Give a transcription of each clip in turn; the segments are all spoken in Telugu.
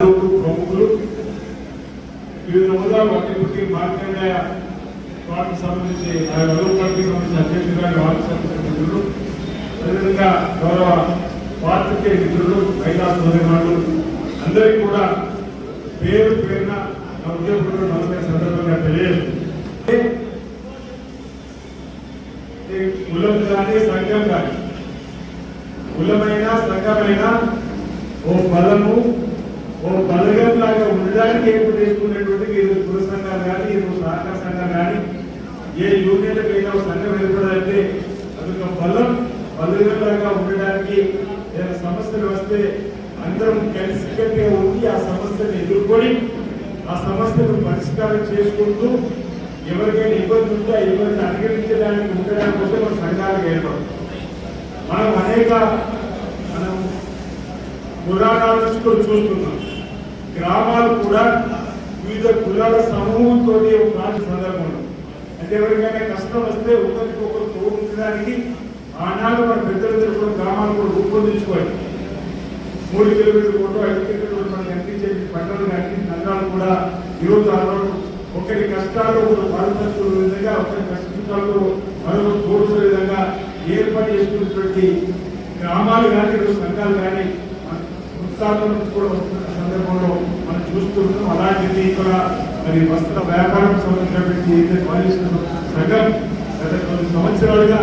ప్రముఖులు వివిధ హోదాలు అట్టి మాట్లాడే వాటికి సంబంధించి ఆ గౌరవ పార్టీకి సంబంధించిన అధ్యక్షుడు గారి వారికి సంబంధించిన మిత్రులు అదేవిధంగా గౌరవ పాత్రికే మిత్రులు మహిళా సోదరిమానులు అందరికీ కూడా పేరు పేరున నా ఉద్యోగులు నలభై సందర్భంగా తెలియజేస్తుంది కులం కానీ సంఘం కానీ కులమైన సంఘమైన ఓ బలము ఓ బలగం లాగా ఉండడానికి ఏర్పు చేసుకునేటువంటి ఏదో కుల సంఘాలు కానీ ఏదో సహకార సంఘాలు కానీ ఏ యూనియన్లకు ఏదో సంఘం ఏర్పడాలంటే అదొక బలం. బలగం లాగా ఉండడానికి ఏదైనా సమస్యలు వస్తే అందరం కలిసికట్టుగా ఉండి ఆ సమస్యను ఎదుర్కొని ఆ సమస్యను పరిష్కారం చేసుకుంటూ ఎవరికైనా ఇబ్బంది ఉంటే ఇబ్బంది ఇబ్బందిని ఉండడానికి వస్తే మన సంఘాలకు ఏర్పడు మనం అనేక మనం పురాణాల నుంచి చూస్తున్నాం. గ్రామాలు కూడా వివిధ కులాల సమూహంతో కాని సందర్భంలో అంటే ఎవరికైనా కష్టం వస్తే ఒకరికి ఒకరు తోడుంచడానికి ఆనాడు మన పెద్దలందరూ కూడా గ్రామాలు కూడా రూపొందించుకోవాలి. మూడు కిలోమీటర్లు కూడా ఐదు కిలోమీటర్లు మనకి అనిపించే పట్టణాలు కానీ నగరాలు కూడా ఈరోజు అలవాటు ఒకరి కష్టాల్లో ఒకరు పాల్పంచుకునే విధంగా ఒకరి కష్టాల్లో మరొకరు తోడుకునే విధంగా ఏర్పాటు చేసుకున్నటువంటి గ్రామాలు కానీ సంఘాలు కానీ ఉత్సాహం నుంచి కూడా వస్తున్న సందర్భంలో చూస్తున్నాం. అలాంటిది ఇక్కడ మరి వస్త్ర వ్యాపారం సంబంధించినటువంటి ఏదైతే పాలిస్తున్న సంఘం గత కొన్ని సంవత్సరాలుగా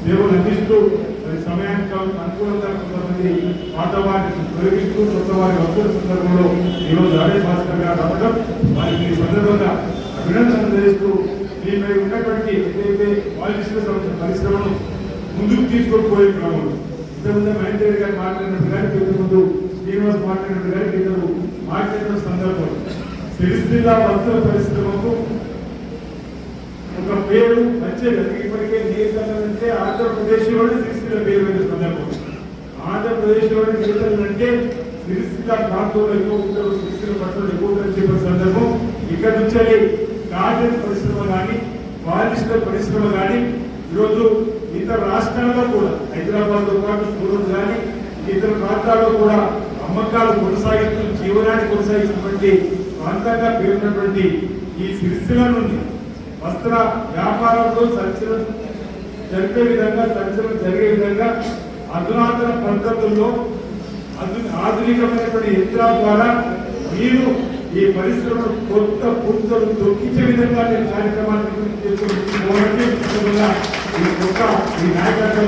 సేవలు అందిస్తూ మరి సమయానికి అనుకూలంగా కొంతమంది పాత వారిని తొలగిస్తూ కొత్త వారి వస్తున్న సందర్భంలో ఈరోజు ఆడే భాస్కర్ గారు రావడం వారికి ఈ సందర్భంగా అభినందనలు తెలియజేస్తూ దీనిపై ఉన్నటువంటి ఏదైతే పాలిస్తున్న సంబంధించిన పరిశ్రమను ముందుకు తీసుకొని క్రమంలో ఇంతకుముందు మహేంద్ర గారు మాట్లాడినట్టు గారికి ముందు శ్రీనివాస్ మాట్లాడినట్టు గారికి ఇద్దరు మాట్లాడిన సందర్భం. సిరిసిల్ల వస్త్ర పరిశ్రమకు ఒక పేరు మంచిది ఇప్పటికే నేతలు ఆంధ్రప్రదేశ్ ఆంధ్రప్రదేశ్లోనే సిరిసిల్ల పేరు అయిన సందర్భం. ఆంధ్రప్రదేశ్లోని నేతలు అంటే సిరిసిల్ల ప్రాంతంలో ఎక్కువ ఉంటారు సిరిసిల్ల పట్టణంలో ఎక్కువ ఉంటారని చెప్పిన సందర్భం ఇక్కడ నుంచి కాటన్ పరిశ్రమ కానీ పాలిస్టర్ పరిశ్రమ కానీ ఈరోజు ఇతర రాష్ట్రాల్లో కూడా హైదరాబాద్తో పాటు సూరత్ కానీ ఇతర ప్రాంతాల్లో కూడా అమ్మకాలు కొనసాగిస్తూ జీవనాన్ని కొనసాగిస్తున్నటువంటి ప్రాంతంగా పేరున్నటువంటి ఈ సిరిసిల నుండి వస్త్ర వ్యాపారంలో సంచలనం జరిపే విధంగా సంచలనం జరిగే విధంగా అధునాతన పద్ధతుల్లో అధు ఆధునికమైనటువంటి యంత్రాల ద్వారా మీరు ఈ పరిశ్రమను కొత్త పుంతలు తొక్కించే విధంగా నేను కార్యక్రమాన్ని ఈ కొత్త ఈ నాయకత్వం